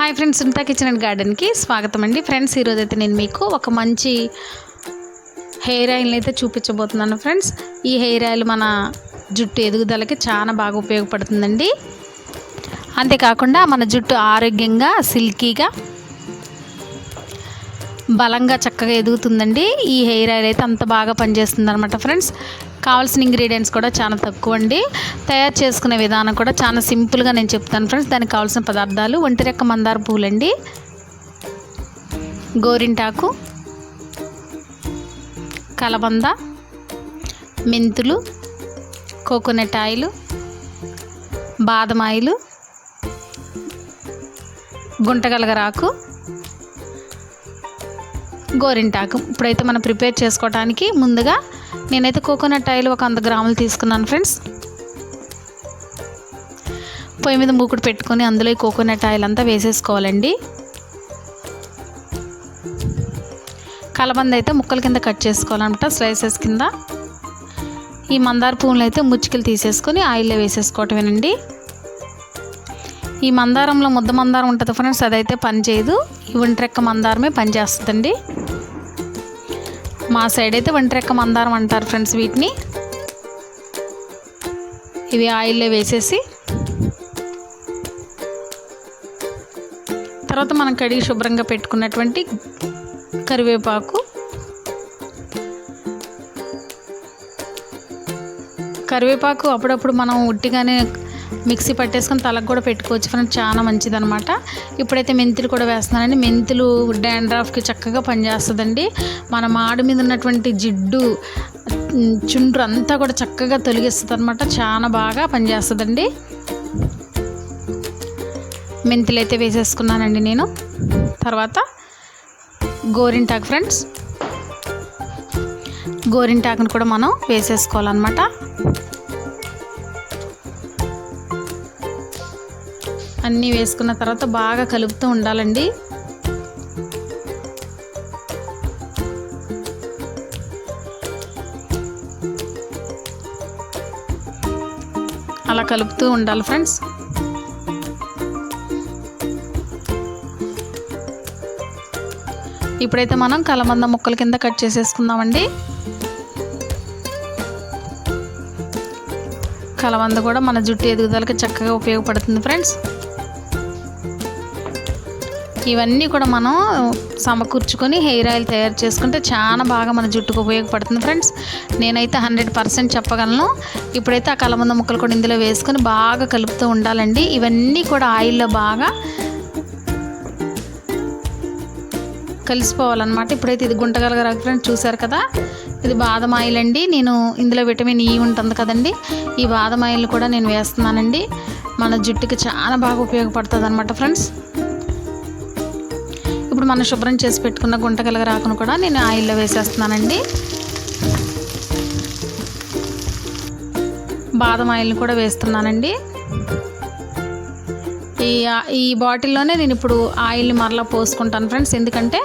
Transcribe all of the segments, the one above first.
Hi friends Sunitha kitchen and గార్డెన్కి స్వాగతం అండి friends ఈరోజు అయితే నేను మీకు ఒక మంచి హెయిర్ ఆయిల్ని అయితే చూపించబోతున్నాను ఫ్రెండ్స్. ఈ హెయిర్ ఆయిల్ మన జుట్టు ఎదుగుదలకి చాలా బాగా ఉపయోగపడుతుందండి. అంతేకాకుండా మన జుట్టు ఆరోగ్యంగా సిల్కీగా బలంగా చక్కగా ఎదుగుతుందండి. ఈ హెయిర్ ఆయిల్ అయితే అంత బాగా పనిచేస్తుంది అనమాట ఫ్రెండ్స్. కావాల్సిన ఇంగ్రీడియంట్స్ కూడా చాలా తక్కువ అండి తయారు చేసుకునే విధానం కూడా చాలా సింపుల్గా నేను చెప్తాను ఫ్రెండ్స్. దానికి కావాల్సిన పదార్థాలు ఒంటిరెక్క మందార పూలండి. గోరింటాకు కలబంద మెంతులు కోకోనట్ ఆయిల్ బాదం ఆయిల్ గుంటగలగరాకు గోరింటాకు. ఇప్పుడైతే మనం ప్రిపేర్ చేసుకోవడానికి ముందుగా నేనైతే కోకోనట్ ఆయిల్ ఒక వంద గ్రాములు తీసుకున్నాను ఫ్రెండ్స్. పొయ్యి మీద మూకుడు పెట్టుకొని అందులో ఈ కోకోనట్ ఆయిల్ అంతా వేసేసుకోవాలండి. కలబంద అయితే ముక్కల కింద కట్ చేసుకోవాలన్నమాట స్లైసెస్ కింద. ఈ మందార పువ్వులు అయితే ముచ్చికలు తీసేసుకొని ఆయిల్లో వేసేసుకోవటమేనండి. ఈ మందారంలో ముద్ద మందారం ఉంటుంది ఫ్రెండ్స్ అదైతే పని చేయదు ఈ ఒంటిరెక్క మందారమే పని చేస్తుందండి మా సైడ్ అయితే ఒంటిరెక్క మందారం అంటారు ఫ్రెండ్స్ వీటిని. ఇవి ఆయిల్లో వేసేసి. తర్వాత మనం కడిగి శుభ్రంగా పెట్టుకున్నటువంటి కరివేపాకు. కరివేపాకు అప్పుడప్పుడు మనం ఉట్టిగానే మిక్సీ పట్టేసుకొని తలకు కూడా పెట్టుకోవచ్చు. ఫ్రెండ్స్ చాలా మంచిదనమాట ఇప్పుడైతే మెంతులు కూడా వేస్తున్నానండి. మెంతులు డాండ్రాఫ్కి చక్కగా పనిచేస్తుందండి. మన మాడు మీద ఉన్నటువంటి జిడ్డు చుండ్రు అంతా కూడా చక్కగా తొలగిస్తుంది అనమాట చాలా బాగా పనిచేస్తుందండి. మెంతులు అయితే వేసేసుకున్నానండి నేను. తర్వాత గోరింటాకు ఫ్రెండ్స్. గోరింటాకును కూడా మనం వేసేసుకోవాలన్నమాట. అన్నీ వేసుకున్న తర్వాత బాగా కలుపుతూ ఉండాలండి. అలా కలుపుతూ ఉండాలి ఫ్రెండ్స్. ఇప్పుడైతే మనం కలబంద ముక్కల కింద కట్ చేసేసుకుందామండి. కలబంద కూడా మన జుట్టు ఎదుగుదలకి చక్కగా ఉపయోగపడుతుంది ఫ్రెండ్స్. ఇవన్నీ కూడా మనం సమకూర్చుకొని హెయిర్ ఆయిల్ తయారు చేసుకుంటే చాలా బాగా మన జుట్టుకు ఉపయోగపడుతుంది ఫ్రెండ్స్. నేనైతే హండ్రెడ్ పర్సెంట్ చెప్పగలను. ఇప్పుడైతే ఆ కలబంద ముక్కలు కూడా ఇందులో వేసుకొని బాగా కలుపుతూ ఉండాలండి. ఇవన్నీ కూడా ఆయిల్లో బాగా కలిసిపోవాలన్నమాట. ఇప్పుడైతే ఇది గుంటగలగరా ఫ్రెండ్స్ చూసారు కదా? ఇది బాదం ఆయిల్ అండి. నేను ఇందులో విటమిన్ ఈ ఉంటుంది కదండి. ఈ బాదం ఆయిల్ కూడా నేను వేస్తున్నానండి. మన జుట్టుకి చాలా బాగా ఉపయోగపడుతుంది అనమాట ఫ్రెండ్స్. ఇప్పుడు మనం శుభ్రం చేసి పెట్టుకున్న గుంటగలగరాకును కూడా నేను ఆయిల్లో వేసేస్తున్నానండి. బాదం ఆయిల్ని కూడా వేస్తున్నానండి. ఈ ఈ బాటిల్లోనే నేను ఇప్పుడు ఆయిల్ని మరలా పోసుకుంటాను ఫ్రెండ్స్. ఎందుకంటే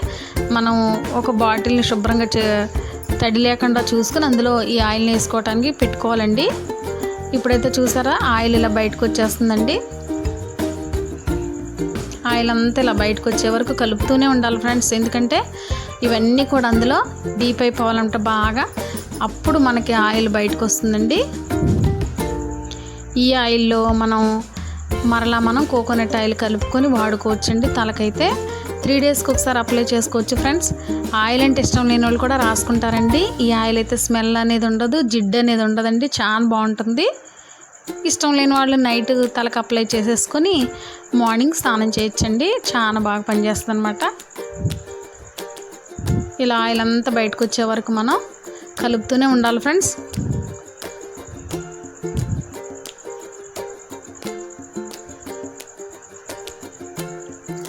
మనం ఒక బాటిల్ని శుభ్రంగా చే- తడి లేకుండా చూసుకుని అందులో ఈ ఆయిల్ని వేసుకోవడానికి పెట్టుకోవాలండి. ఇప్పుడైతే చూసారా ఆయిల్ ఇలా బయటకు వచ్చేస్తుందండి. ఆయిల్ అంతా ఇలా బయటకు వచ్చే వరకు కలుపుతూనే ఉండాలి ఫ్రెండ్స్. ఎందుకంటే ఇవన్నీ కూడా అందులో డీప్ అయిపోవాలంట బాగా. అప్పుడు మనకి ఆయిల్ బయటకు వస్తుందండి. ఈ ఆయిల్లో మనం మరలా మనం కోకోనట్ ఆయిల్ కలుపుకొని వాడుకోవచ్చండి. తలకైతే త్రీ డేస్కి ఒకసారి అప్లై చేసుకోవచ్చు ఫ్రెండ్స్. ఆయిల్ అంటే ఇష్టం లేని వాళ్ళు కూడా రాసుకుంటారండి. ఈ ఆయిల్ అయితే స్మెల్ అనేది ఉండదు జిడ్డు అనేది ఉండదండి. చాలా బాగుంటుంది. ఇష్టం లేని వాళ్ళు నైట్ తలకు అప్లై చేసేసుకొని మార్నింగ్ స్నానం చేయొచ్చండి. చాలా బాగా పనిచేస్తుంది అనమాట ఇలా ఆయిల్ అంతా బయటకు వచ్చే వరకు మనం కలుపుతూనే ఉండాలి ఫ్రెండ్స్.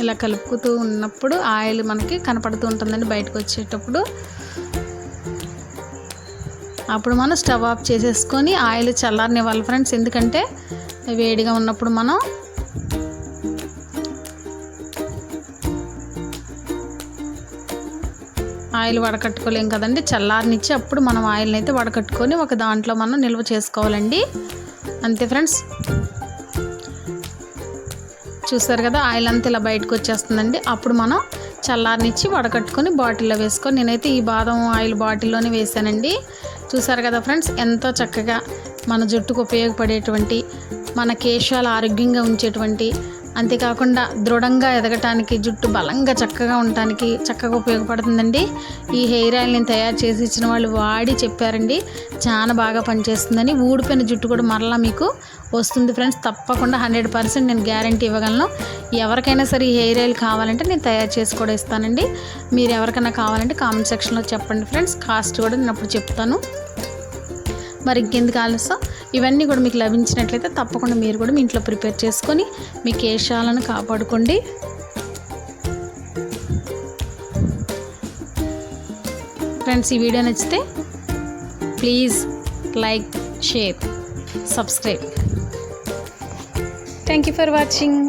ఇలా కలుపుతూ ఉన్నప్పుడు ఆయిల్ మనకి కనపడుతూ ఉంటుందండి బయటకు వచ్చేటప్పుడు. అప్పుడు మనం స్టవ్ ఆఫ్ చేసేసుకొని ఆయిల్ చల్లారనివ్వాలి ఫ్రెండ్స్. ఎందుకంటే వేడిగా ఉన్నప్పుడు మనం ఆయిల్ వడకట్టుకోలేం కదండి. చల్లారనిచ్చి అప్పుడు మనం ఆయిల్ని అయితే వడకట్టుకొని ఒక దాంట్లో మనం నిల్వ చేసుకోవాలండి. అంతే ఫ్రెండ్స్. చూసారు కదా ఆయిల్ అంతా ఇలా బయటకు వచ్చేస్తుందండి. అప్పుడు మనం చల్లారనిచ్చి వడకట్టుకొని బాటిల్లో వేసుకొని నేనైతే ఈ బాదం ఆయిల్ బాటిల్లోనే వేసానండి. చూసారు కదా ఫ్రెండ్స్? ఎంతో చక్కగా మన జుట్టుకు ఉపయోగపడేటువంటి మన కేశాలు ఆరోగ్యంగా ఉంచేటువంటి అంతేకాకుండా దృఢంగా ఎదగటానికి జుట్టు బలంగా చక్కగా ఉండటానికి చక్కగా ఉపయోగపడుతుందండి. ఈ హెయిర్ ఆయిల్ నేను తయారు చేసి ఇచ్చిన వాళ్ళు వాడి చెప్పారండి. చాలా బాగా పనిచేస్తుందని. ఊడిపోయిన జుట్టు కూడా మరలా మీకు వస్తుంది ఫ్రెండ్స్. తప్పకుండా హండ్రెడ్ పర్సెంట్ నేను గ్యారంటీ ఇవ్వగలను. ఎవరికైనా సరే ఈ హెయిర్ ఆయిల్ కావాలంటే నేను తయారు చేసి కూడా ఇస్తానండి. మీరు ఎవరికైనా కావాలంటే కామెంట్ సెక్షన్లో చెప్పండి ఫ్రెండ్స్. కాస్ట్ కూడా నేను అప్పుడు చెప్తాను. మరి ఇంకెందుకు ఆలస్యం? ఇవన్నీ కూడా మీకు లభించినట్లయితే తప్పకుండా మీరు కూడా మీ ఇంట్లో ప్రిపేర్ చేసుకొని మీ కేశాలను కాపాడుకోండి. ఫ్రెండ్స్ ఈ వీడియో నచ్చితే please like share subscribe. Thank you for watching